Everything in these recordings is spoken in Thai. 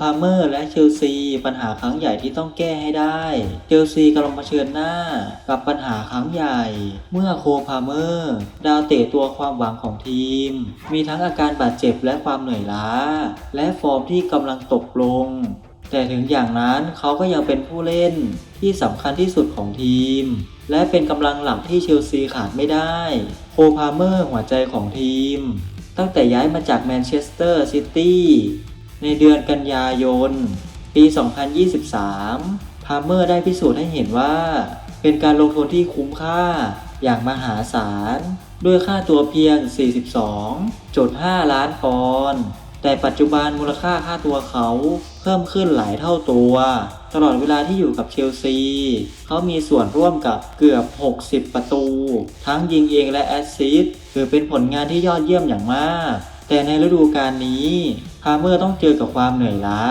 พาเมอร์และเชลซี ปัญหาครั้งใหญ่ที่ต้องแก้ให้ได้ เชลซีกำลังเผชิญหน้า กับปัญหาครั้งใหญ่ เมื่อโคพาเมอร์ ดาวเตะตัวความหวังของทีม มีทั้งอาการบาดเจ็บและความเหนื่อยล้า และฟอร์มที่กำลังตกลง แต่ถึงอย่างนั้นเขาก็ยังเป็นผู้เล่นที่สำคัญที่สุดของทีม และเป็นกำลังหลักที่เชลซีขาดไม่ได้ โคพาเมอร์หัวใจของทีม ตั้งแต่ย้ายมาจากแมนเชสเตอร์ซิตี้ ในเดือนกันยายน ปี 2023 พาเมอร์ได้พิสูจน์ให้เห็นว่า เป็นการลงทุนที่คุ้มค่าอย่างมหาศาล ด้วยค่าตัวเพียง 42.5 ล้านปอนด์แต่ปัจจุบันมูลค่าค่าตัวเขาเพิ่มขึ้นหลายเท่าตัว ตลอดเวลาที่อยู่กับเชลซี เขามีส่วนร่วมกับเกือบ 60 ประตู ทั้งยิงเองและแอสซิสต์ถือเป็นผลงานที่ยอดเยี่ยมอย่างมาก แต่ในฤดูกาลนี้พาเมอร์ต้องเจอกับความเหนื่อยล้า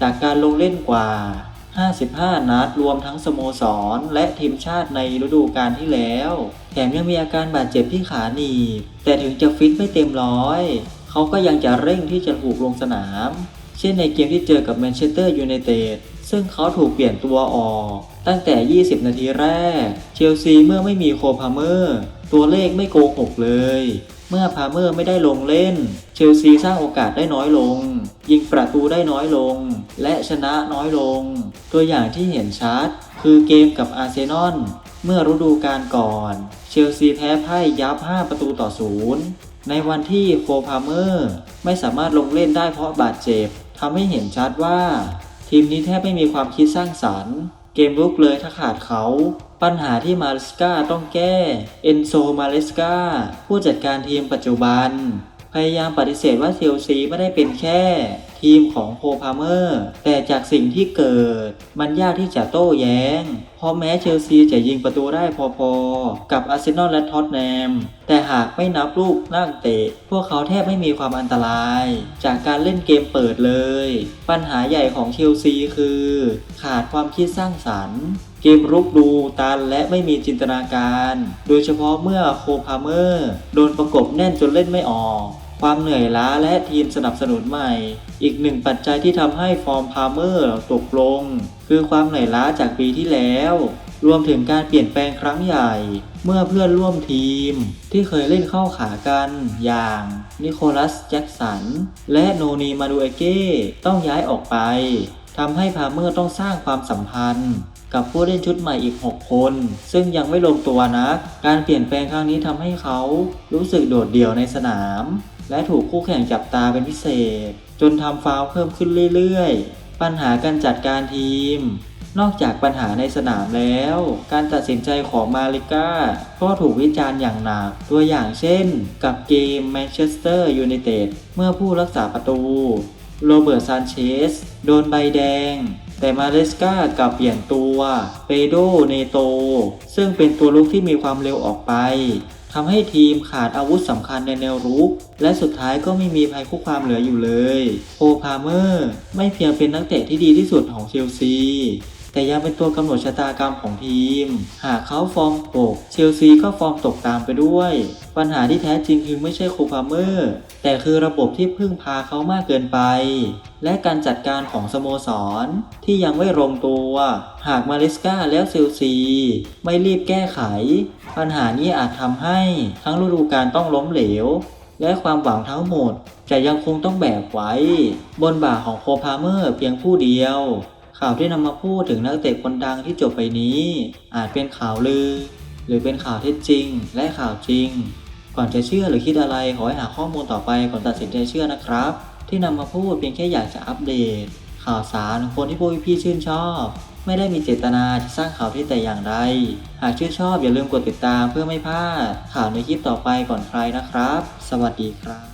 จากการลงเล่นกว่า 55 นัดรวมทั้งสโมสร และทีมชาติในฤดูกาลที่แล้ว แถมยังมีอาการบาดเจ็บที่ขาหนีบ แต่ถึงจะฟิตไม่เต็มร้อย เขาก็ยังจะเร่งที่จะถูกลงสนาม เช่นในเกมที่เจอกับแมนเชสเตอร์ยูไนเต็ดซึ่งเขาถูกเปลี่ยนตัวออก ตั้งแต่ 20 นาทีแรก เชลซีเมื่อไม่มีโคพาเมอร์ ตัวเลขไม่โกหกเลย เมื่อพาเมอร์ไม่ได้ลงเล่น เชลซีสร้างโอกาสได้น้อยลง ยิงประตูได้น้อยลง และชนะน้อยลง ตัวอย่างที่เห็นชัด คือเกมกับอาร์เซนอลเมื่อฤดูกาลก่อน เชลซีแพ้พ่ายยับ 5 ประตูต่อศูนย์ในวันที่โคพาเมอร์ ไม่สามารถลงเล่นได้เพราะบาดเจ็บทำให้เห็นชัดว่า ทีมนี้แทบไม่มีความคิดสร้างสรรค์ เกมลุกเลยถ้าขาดเขา ปัญหาที่มาเลสกาต้องแก้ เอนโซ มาเลสกาผู้จัดการทีมปัจจุบัน พยายามปฏิเสธว่าเชลซีไม่ได้เป็นแค่ ทีมของโคพาเมอร์ แต่จากสิ่งที่เกิด มันยากที่จะโต้แย้ง เพราะแม้เชลซีจะยิงประตูได้พอๆ กับอาร์เซนอลและท็อตแนม แต่หากไม่นับลูกนั่งเตะ พวกเขาแทบไม่มีความอันตราย จากการเล่นเกมเปิดเลย ปัญหาใหญ่ของเชลซีคือ ขาดความคิดสร้างสรรค์เกมรุกดูตันและไม่มีจินตนาการ โดยเฉพาะเมื่อโคพาเมอร์ โดนประกบแน่นจนเล่นไม่ออก ความเหนื่อยล้าและทีมสนับสนุนใหม่ อีกหนึ่งปัจจัยที่ทำให้ฟอร์มพาเมอร์ตกลง คือความเหนื่อยล้าจากปีที่แล้ว รวมถึงการเปลี่ยนแปลงครั้งใหญ่ เมื่อเพื่อนร่วมทีม ที่เคยเล่นเข้าขากันอย่างนิโคลัสแจ็กสัน และโนนีมาดูเอเก้ต้องย้ายออกไปทำให้พาเมอร์ต้องสร้างความสัมพันธ์ กับผู้เล่นชุดใหม่อีก 6 คน ซึ่งยังไม่ลงตัวนัก การเปลี่ยนแปลงครั้งนี้ทำให้เขารู้สึกโดดเดี่ยวในสนาม และถูกคู่แข่งจับตาเป็นพิเศษ จนทำฟาวล์เพิ่มขึ้นเรื่อยๆ ปัญหาการจัดการทีม นอกจากปัญหาในสนามแล้ว การตัดสินใจของมาริก้าก็ถูกวิจารณ์อย่างหนัก ตัวอย่างเช่น กับเกมแมนเชสเตอร์ยูไนเต็ดเมื่อผู้รักษาประตู โรเบิร์ตซานเชสโดนใบแดงแต่มาเลสกากลับเปลี่ยนตัว เปโดเนโต ซึ่งเป็นตัวลุกที่มีความเร็วออกไป ทำให้ทีมขาดอาวุธสำคัญในแนวรุก และสุดท้ายก็ไม่มีภัยคุกคามเหลืออยู่เลย โอพาเมอร์ ไม่เพียงเป็นนักเตะที่ดีที่สุดของเชลซี แต่ยังเป็นตัวกำหนดชะตากรรมของทีม หากเขาฟอร์มตก เชลซีก็ฟอร์มตกตามไปด้วย ปัญหาที่แท้จริงคือไม่ใช่โคพาเมอร์ แต่คือระบบที่พึ่งพาเขามากเกินไป และการจัดการของสโมสร ที่ยังไม่ลงตัว หากมาริสกาและเชลซี ไม่รีบแก้ไข ปัญหานี้อาจทำให้ทั้งฤดูกาลต้องล้มเหลว และความหวังทั้งหมด จะยังคงต้องแบกไว้ บนบ่าของโคพาเมอร์เพียงผู้เดียว ข่าวที่นำมาพูดถึงนักเตะคนดังที่จบไปนี้ อาจเป็นข่าวลือ หรือเป็นข่าวเท็จจริง และข่าวจริง ก่อนจะเชื่อหรือคิดอะไรขอให้หาข้อมูลต่อไปก่อนตัดสินใจเชื่อนะครับ ที่นำมาพูดเพียงแค่อยากจะอัปเดต ข่าวสารคนที่พวกพี่ชื่นชอบ ไม่ได้มีเจตนาที่สร้างข่าวที่แต่อย่างใดหากชื่นชอบอย่าลืมกดติดตามเพื่อไม่พลาดข่าวในคลิปต่อไปก่อนใครนะครับ สวัสดีครับ